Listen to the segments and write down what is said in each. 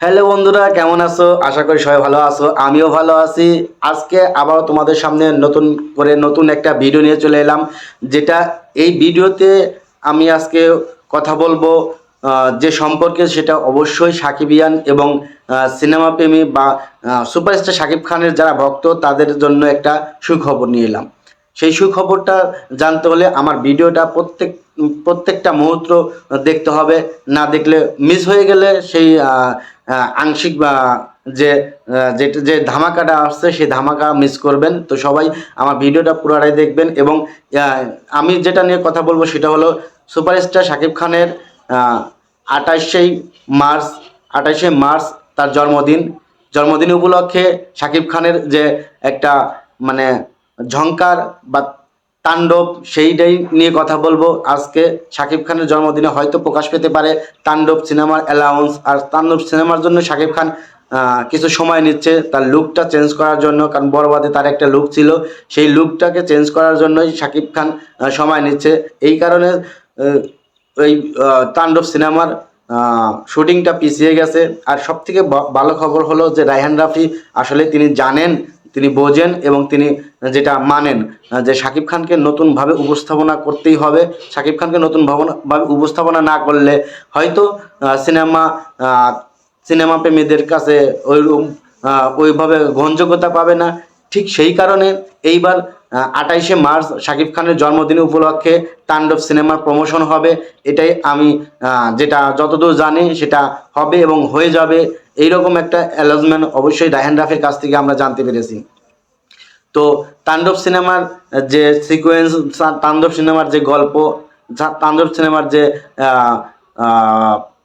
Hello বন্ধুরা, কেমন আছো? আশা করি সবাই ভালো আছো। আমিও ভালো আছি। আজকে আবারও তোমাদের সামনে নতুন করে নতুন একটা ভিডিও নিয়ে চলে এলাম, যেটা এই ভিডিওতে আমি আজকে কথা বলব যে সম্পর্কে সেটা অবশ্যই সাকিবিয়ান এবং সিনেমা প্রেমী বা সুপারস্টার সাকিব খানের যারা ভক্ত, তাদের জন্য একটা সুখবর নিয়ে এলাম। সেই সুখবরটা জানতে হলে আমার ভিডিওটা প্রত্যেক প্রত্যেকটা মুহূর্ত দেখতে হবে। না দেখলে মিস হয়ে গেলে সেই আংশিক বা যে আহ, যে ধামাকাটা আসছে সেই ধামাকা মিস করবেন। তো সবাই আমার ভিডিওটা পুরোটাই দেখবেন এবং আমি যেটা নিয়ে কথা বলব সেটা হলো সুপারস্টার শাকিব খানের আঠাশে মার্চ আঠাশে মার্চ তার জন্মদিন। জন্মদিন উপলক্ষে শাকিব খানের যে একটা মানে ঝংকার বা তাণ্ডব সেইটাই নিয়ে কথা বলব। আজকে শাকিব খানের জন্মদিনে হয়তো প্রকাশ পেতে পারে তাণ্ডব সিনেমার অ্যালাউন্স আর তাণ্ডব সিনেমার জন্য শাকিব খান কিছু সময় নিচ্ছে। তার লুকটা চেঞ্জ করার জন্য, কারণ বড়বাদে তার একটা লুক ছিল। সেই লুকটাকে চেঞ্জ করার জন্যই শাকিব খান সময় নিচ্ছে। এই কারণে এই তাণ্ডব সিনেমার শুটিংটা পিছিয়ে গেছে। আর সবথেকে ভালো খবর হলো যে রায়হান রাফি আসলে তিনি জানেন তিনি বোঝেন এবং তিনি যেটা মানেন, যে শাকিব খানকে নতুনভাবে উপস্থাপনা করতেই হবে। শাকিব খানকে নতুন ভাবে উপস্থাপনা না করলে হয়তো সিনেমা সিনেমা প্রেমীদের কাছে ওইরকম ওইভাবে গ্রহণযোগ্যতা পাবে না। ঠিক সেই কারণে এইবার আঠাইশে মার্চ শাকিব খানের জন্মদিন উপলক্ষে তাণ্ডব সিনেমার প্রমোশন হবে। এটাই আমি যেটা যতদূর জানি সেটা হবে এবং হয়ে যাবে। এইরকম একটা অ্যালাউন্সমেন্ট অবশ্যই রায়হান রাফির কাছ থেকে আমরা জানতে পেরেছি। তো তাণ্ডব সিনেমার যে সিকোয়েন্স তাণ্ডব সিনেমার যে গল্প, তাণ্ডব সিনেমার যে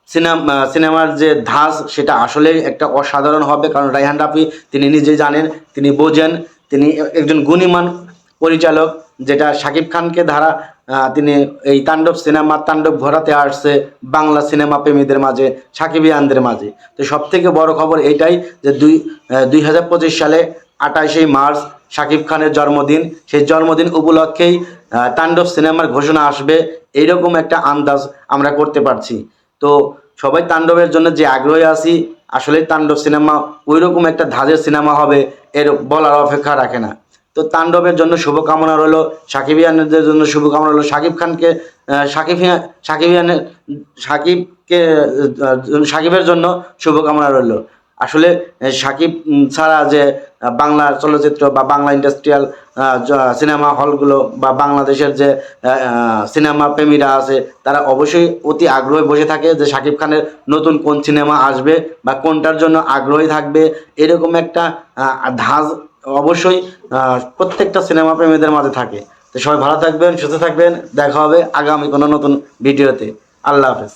সিনেমা সিনেমার যে ধাঁচ, সেটা আসলে একটা অসাধারণ হবে। কারণ রায়হান রাফি, তিনি নিজে জানেন, তিনি বোঝেন, তিনি একজন গুণীমান পরিচালক, যেটা শাকিব খানকে ধারা তিনি এই তাণ্ডব সিনেমার তাণ্ডব ঘোরাতে আসছে বাংলা সিনেমা প্রেমীদের মাঝে, সাকিবিয়ানদের মাঝে। তো সব থেকে বড় খবর এইটাই যে দুই দুই হাজার পঁচিশ সালে আঠাশে মার্চ শাকিব খানের জন্মদিন। সেই জন্মদিন উপলক্ষেই তাণ্ডব সিনেমার ঘোষণা আসবে। এইরকম একটা আন্দাজ আমরা করতে পারছি। তো সবাই তাণ্ডবের জন্য যে আগ্রহী আছি আসলে তাণ্ডব সিনেমা ওই রকম একটা ধাজের সিনেমা হবে এর বলার অপেক্ষা রাখে না। তো তাণ্ডবের জন্য শুভকামনা রইল সাকিবিয়ানদের জন্য শুভকামনা রইল। সাকিব খানকে সাকিব সাকিব সাকিবিয়ানের সাকিবকে সাকিবের জন্য শুভকামনা রইল। আসলে সাকিব ছাড়া যে বাংলা চলচ্চিত্র বা বাংলা ইন্ডাস্ট্রিয়াল সিনেমা হলগুলো বা বাংলাদেশের যে সিনেমা প্রেমীরা আছে, তারা অবশ্যই অতি আগ্রহে বসে থাকে যে সাকিব খানের নতুন কোন সিনেমা আসবে বা কোনটার জন্য আগ্রহী থাকবে। এরকম একটা ধাঁচ অবশ্যই প্রত্যেকটা সিনেমা প্রেমীদের মাঝে থাকে। তো সবাই ভালো থাকবেন, সুস্থ থাকবেন। দেখা হবে আগামী কোনো নতুন ভিডিওতে। আল্লাহ হাফেজ।